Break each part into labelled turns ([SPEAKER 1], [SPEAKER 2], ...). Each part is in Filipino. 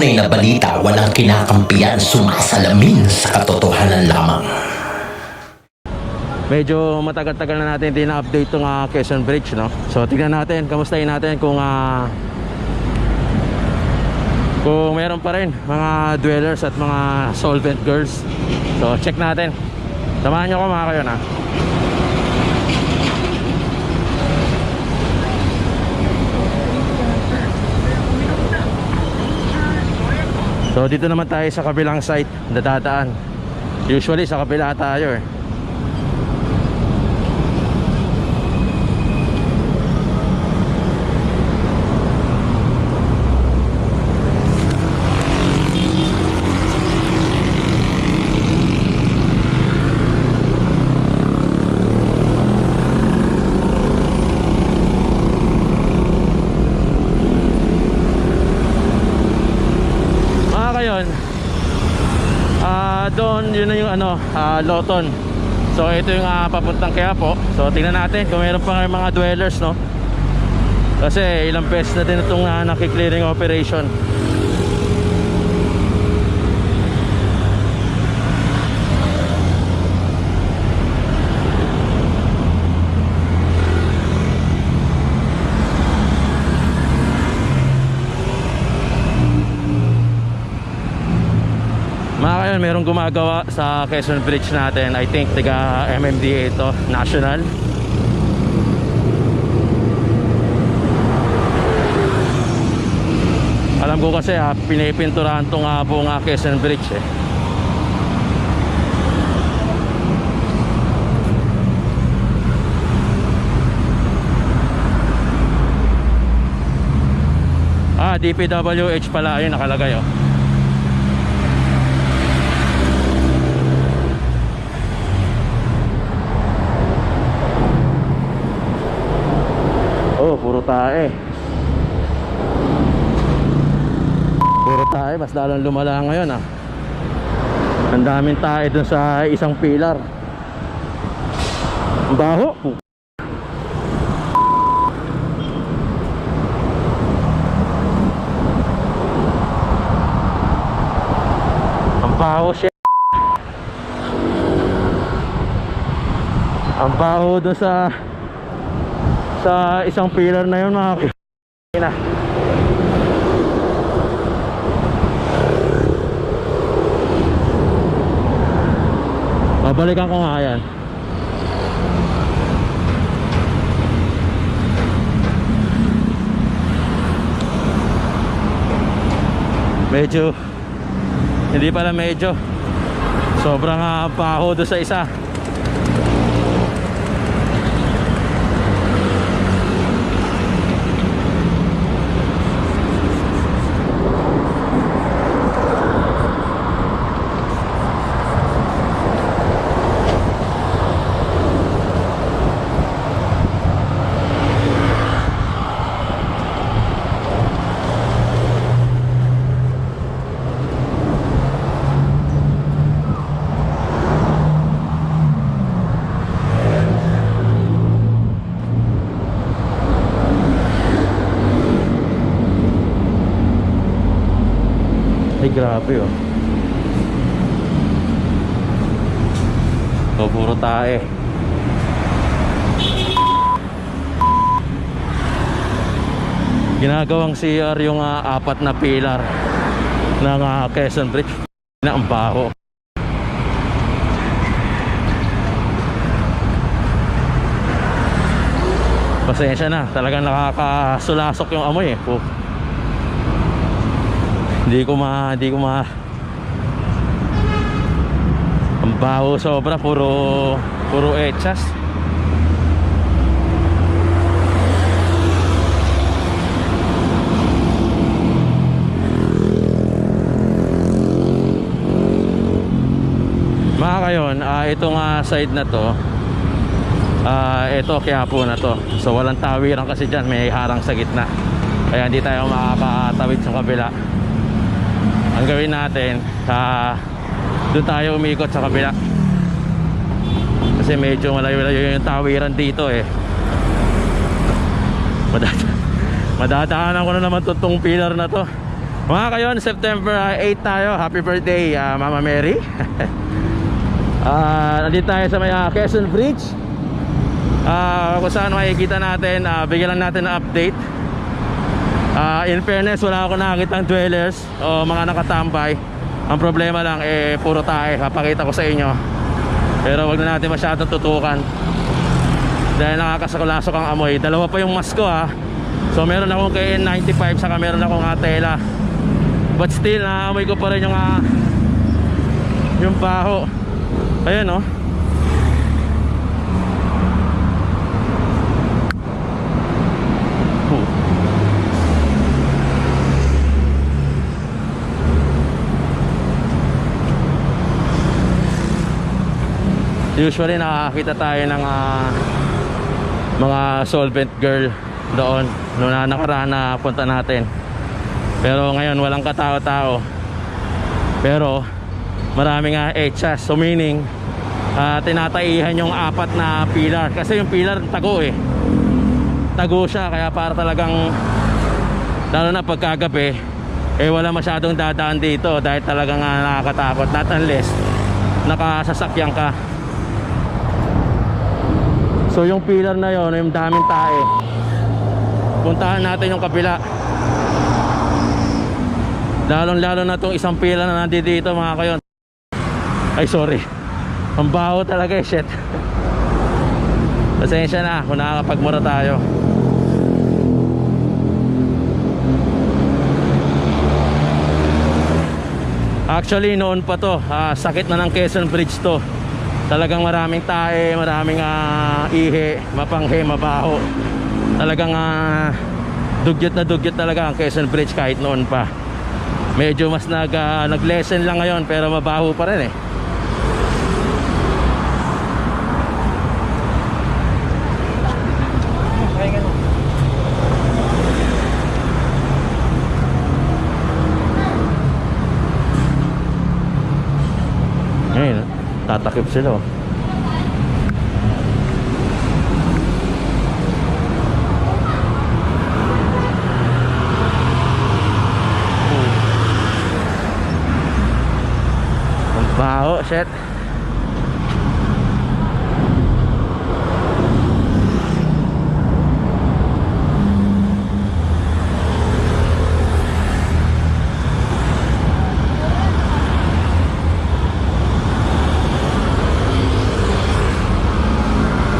[SPEAKER 1] tunay na balita walang kinakampiyan sumasalamin sa katotohanan lamang.
[SPEAKER 2] Medyo matagal-tagal na natin din na-update itong uh, Quezon Bridge, no? So, tignan natin, kamustahin natin kung ah, kung meron pa rin mga dwellers at mga solvent girls. So, check natin. Samahan nyo ko mga kayo na. So, dito naman tayo sa kabilang site, dadadaan. Usually, sa kabila tayo eh. mga kayon ah doon yun na yung ano ah, Loton so ito yung ah, papuntang Quiapo. So tingnan natin kung meron pa nga mga dwellers no? Kasi ilang beses na din itong uh, nakiklearing operation Kayon, merong gumagawa sa Quezon Bridge natin. I think taga MMDA ito, national. Alam ko kasi ha, pinipinturahan itong uh, buong ah, Quezon Bridge eh. Ah, DPWH pala yun nakalagay oh. Oh, puro tae. Puro tae, mas lalong lumala ngayon ah. Ang daming tae dun sa isang pilar. Ang baho. Ang baho siya. Ang baho dun sa sa isang pillar na yun mga na. Babalikan ko nga yan. Medyo hindi pala medyo sobrang uh, baho doon sa isa Ay grabe oh. So puro tae. Ginagawang CR yung ah, apat na pilar ng ah, Quezon Bridge. Na ang baho. Pasensya na, talagang nakakasulasok yung amoy eh. Oh. Hindi ko ma, hindi ko ma Ang baho sobra, puro puro echas. Mga kayon, ah, itong ah, side na to. Ah, ito Quiapo na to. So walang tawiran kasi dyan may harang sa gitna. Kaya hindi tayo makakatawid sa kabila ang gawin natin ah, doon tayo umikot sa kabila kasi medyo malayo-layo yung tawiran dito eh Madada madadaanan ko na naman to pillar na to Mga kayon, September ah, 8 tayo. Happy birthday, ah, Mama Mary. Ah, nandito tayo sa may ah, Quezon Bridge. Ah, kung saan makikita natin, ah, bigyan lang natin ng update. Ah, in fairness, wala ako nakakita ng dwellers o mga nakatambay. Ang problema lang, eh, puro tae. Papakita ko sa inyo. Pero wag na natin masyadong tutukan. Dahil nakakasakulasok ang amoy. Dalawa pa yung mask ko ha. So meron akong KN95 saka meron akong Atela. But still, naamoy ko pa rin yung ah, yung baho. Ayan oh. Oh. Usually nakakita tayo ng ah, mga solvent girl doon noong na nakaraan na punta natin. Pero ngayon walang katao-tao. Pero marami nga echas. So meaning ah, tinataihan yung apat na pilar. Kasi yung pilar tago eh. Tago siya kaya para talagang lalo na pagkagabi eh wala masyadong dadaan dito dahil talagang ah, nakakatakot. Not unless nakasasakyan ka. So yung pilar na yon, yung daming tae. Puntahan natin yung kabila. Lalong lalo na tong isang pilar na nandito dito mga kayon. Ay sorry. Ang baho talaga eh, shit. Pasensya na kung nakakapagmura tayo. Actually noon pa to, ah, sakit na ng Quezon Bridge to. Talagang maraming tae, maraming ah, ihe, mapanghe, mabaho. Talagang ah, dugyot na dugyot talaga ang Quezon Bridge kahit noon pa. Medyo mas nag, ah, nag-lessen lang ngayon pero mabaho pa rin eh. Ngayon, tatakip sila oh. Baho, shit.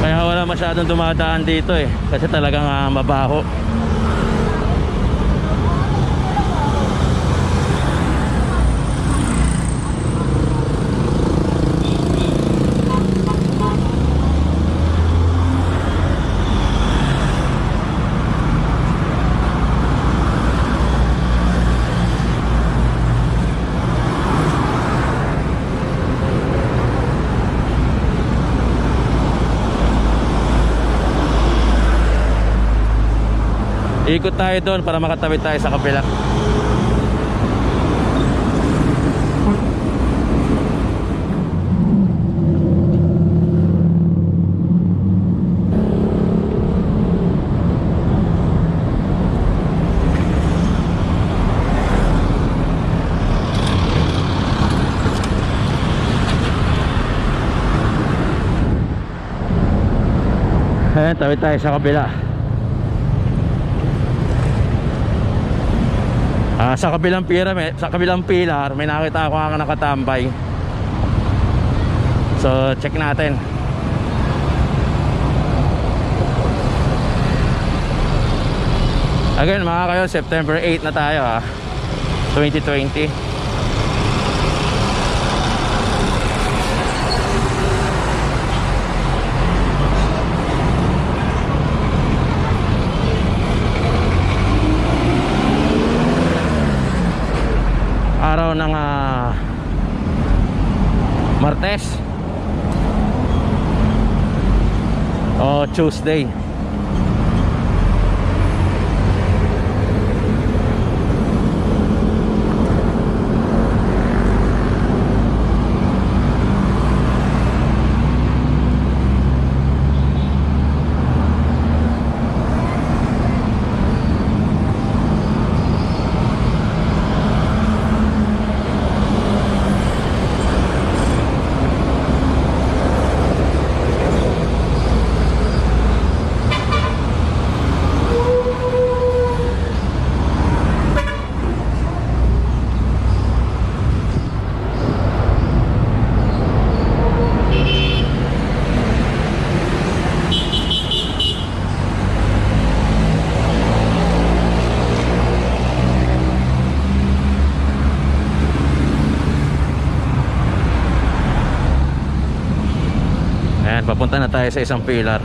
[SPEAKER 2] Kaya wala masyadong dumadaan dito eh. Kasi talagang ah, mabaho. Ikot tayo doon para makatawid tayo sa kabila. Ayan, tawid tayo sa kabila. Ah, sa kabilang pilar, may, sa kabilang pilar, may nakita ako nga nakatambay. So, check natin. Again, mga kayo, September 8 na tayo ha. 2020. araw ng ah, Martes o Tuesday papunta na tayo sa isang pilar.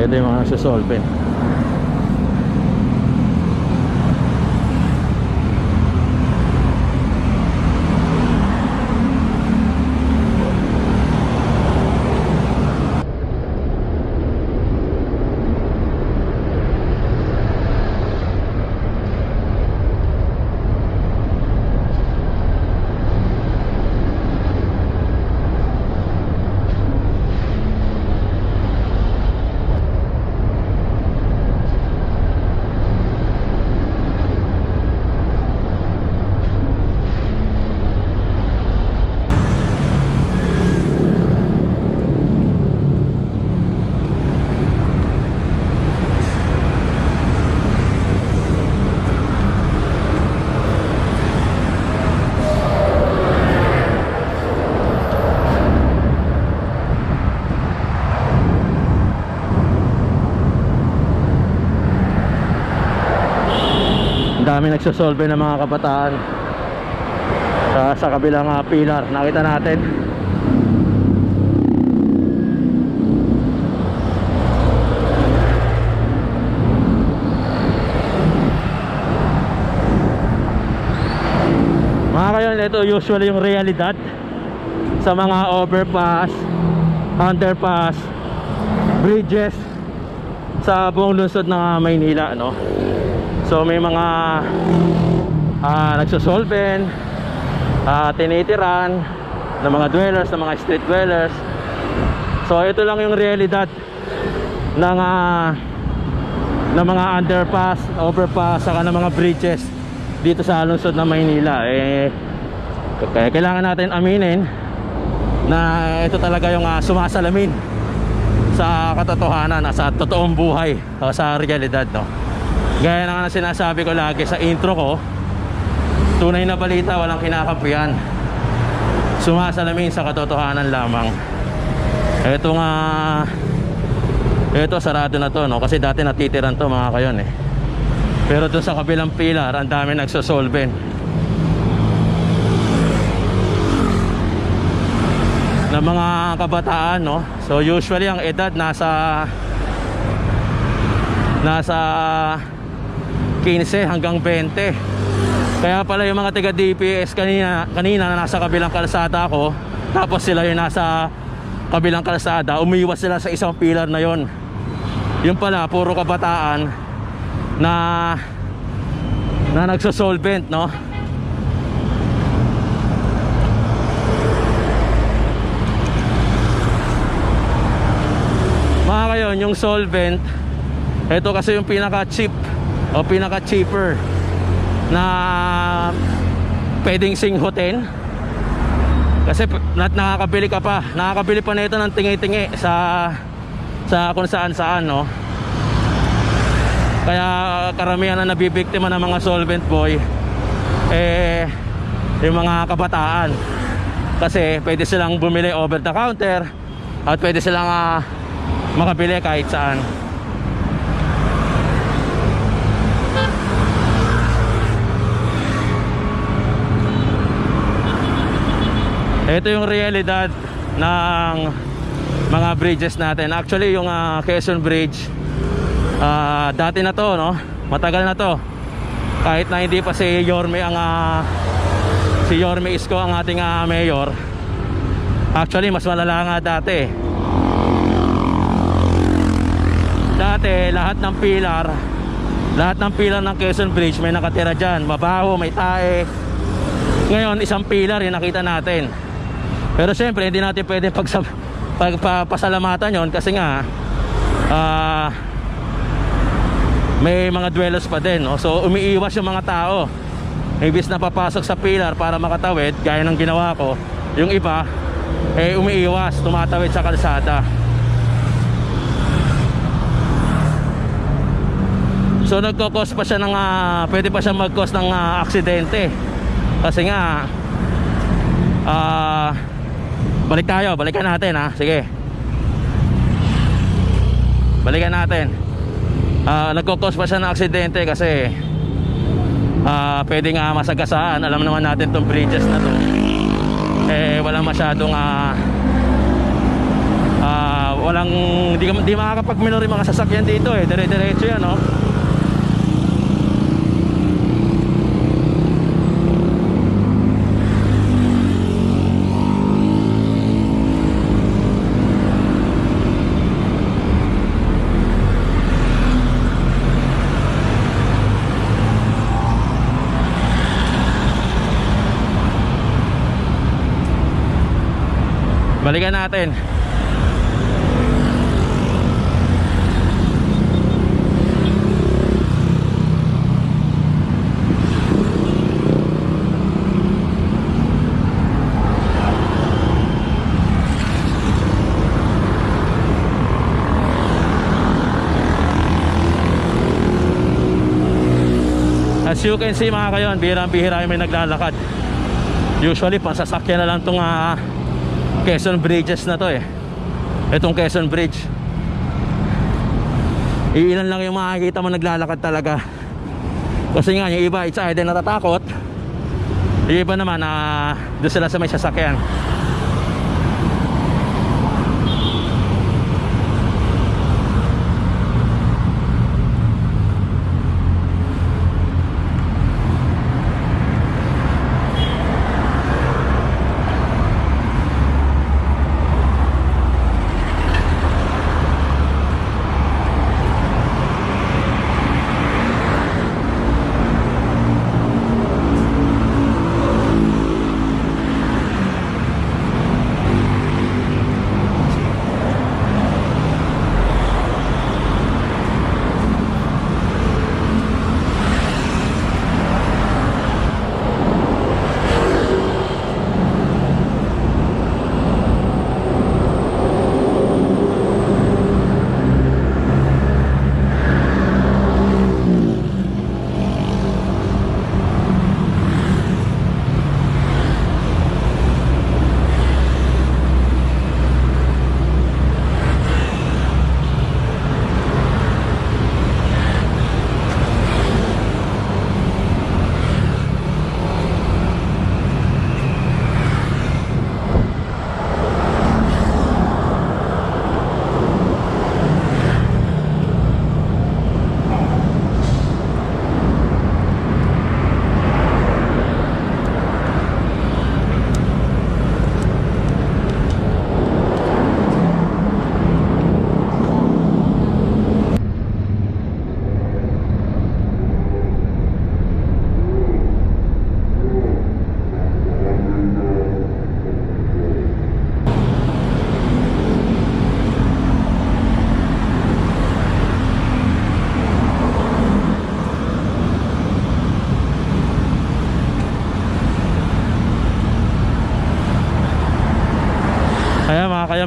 [SPEAKER 2] Ito yung mga nagsasolve. Ang dami nagsasolve ng mga kabataan sa, sa kabilang ah, pilar. Nakita natin. Mga kayon, ito usually yung realidad sa mga overpass, underpass, bridges sa buong lungsod ng ah, Maynila, no? So may mga ah, nagsosolven, ah, tinitiran ng mga dwellers, ng mga street dwellers. So ito lang yung realidad ng ah, ng mga underpass, overpass, saka ng mga bridges dito sa lungsod ng Maynila. Eh kaya kailangan natin aminin na ito talaga yung ah, sumasalamin sa katotohanan, sa totoong buhay, sa realidad, no. Gaya na nga ng sinasabi ko lagi sa intro ko Tunay na balita walang kinakampihan Sumasalamin sa katotohanan lamang. Ito nga Ito sarado na to no? Kasi dati natitiran to mga kayon eh. Pero dun sa kabilang pilar Ang dami nagsosolven Na mga kabataan no? So usually ang edad nasa Nasa 15 hanggang 20 kaya pala yung mga taga DPS kanina, kanina na nasa kabilang kalsada ako tapos sila yung nasa kabilang kalsada umiwas sila sa isang pilar na yon yung pala puro kabataan na na nagsosolvent no? Mga kayon yung solvent ito kasi yung pinaka cheap o pinaka cheaper na pwedeng singhutin kasi p- na, nakakabili ka pa. Nakakabili pa nito ng tingi-tingi sa sa kung saan saan no? Kaya karamihan na nabibiktima ng mga solvent boy eh yung mga kabataan. Kasi pwede silang bumili over the counter at pwede silang ah, makabili kahit saan Ito yung realidad ng mga bridges natin. Actually, yung ah, Quezon Bridge, ah, dati na to, no? Matagal na to. Kahit na hindi pa si Yorme ang ah, si Yorme Isko ang ating ah, mayor. Actually, mas malala nga dati. Dati, lahat ng pilar, lahat ng pilar ng Quezon Bridge may nakatira dyan. Mabaho, may tae. Ngayon, isang pilar yung nakita natin. Pero siyempre, hindi natin pwede pagsab pagpapasalamatan yon kasi nga ah may mga dwellers pa din. No? So, umiiwas yung mga tao. Ibis na papasok sa pilar para makatawid, gaya ng ginawa ko, yung iba, eh umiiwas, tumatawid sa kalsada. So nagkakos pa siya ng ah, pwede pa siya mag-cause ng ah, aksidente. Kasi nga ah balik tayo, balikan natin ha. Sige. Balikan natin. Ah nagkakos pa siya ng aksidente kasi ah pwede nga masagasaan. Alam naman natin tong bridges na to. Eh wala masyadong ah ah walang di, di makakapag-minor yung mga sasakyan dito eh. Dire-diretso yan, no? Balikan natin. As you can see mga kayon, bihirang-bihira yung may naglalakad. Usually, pansasakyan na lang itong ah, Quezon Bridges na to eh. Itong Quezon Bridge. Iilan lang yung makikita mo naglalakad talaga. Kasi nga, yung iba, it's either natatakot. Yung iba naman, na doon sila sa may sasakyan.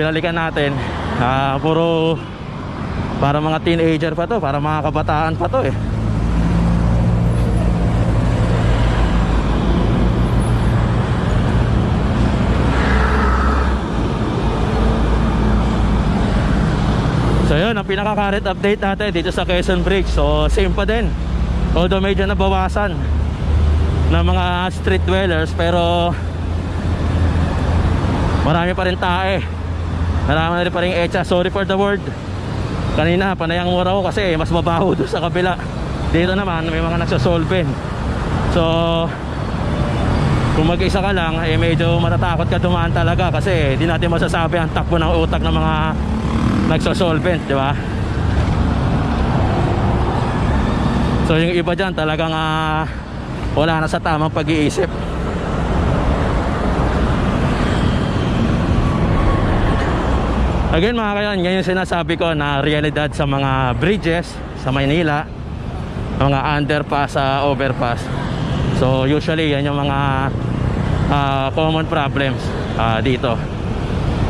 [SPEAKER 2] Binalikan natin. Ah, puro para mga teenager pa to, para mga kabataan pa to eh. So yun, ang pinaka-current update natin dito sa Quezon Bridge. So same pa din. Although medyo nabawasan ng mga street dwellers pero marami pa rin tae. Marami na rin pa rin etsa. Sorry for the word. Kanina, panayang mura ko kasi mas mabaho doon sa kabila. Dito naman, may mga nagsasolve. So, kung mag-isa ka lang, eh medyo matatakot ka dumaan talaga kasi di natin masasabi ang takbo ng utak ng mga nagsasolvent, di ba? So yung iba dyan talagang ah, wala na sa tamang pag-iisip. Again mga kayan, ngayon sinasabi ko na realidad sa mga bridges sa Maynila, mga underpass, sa overpass. So usually yan yung mga ah, common problems ah, dito.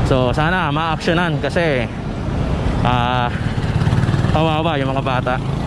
[SPEAKER 2] So sana ma-actionan kasi ah kawawa yung mga bata.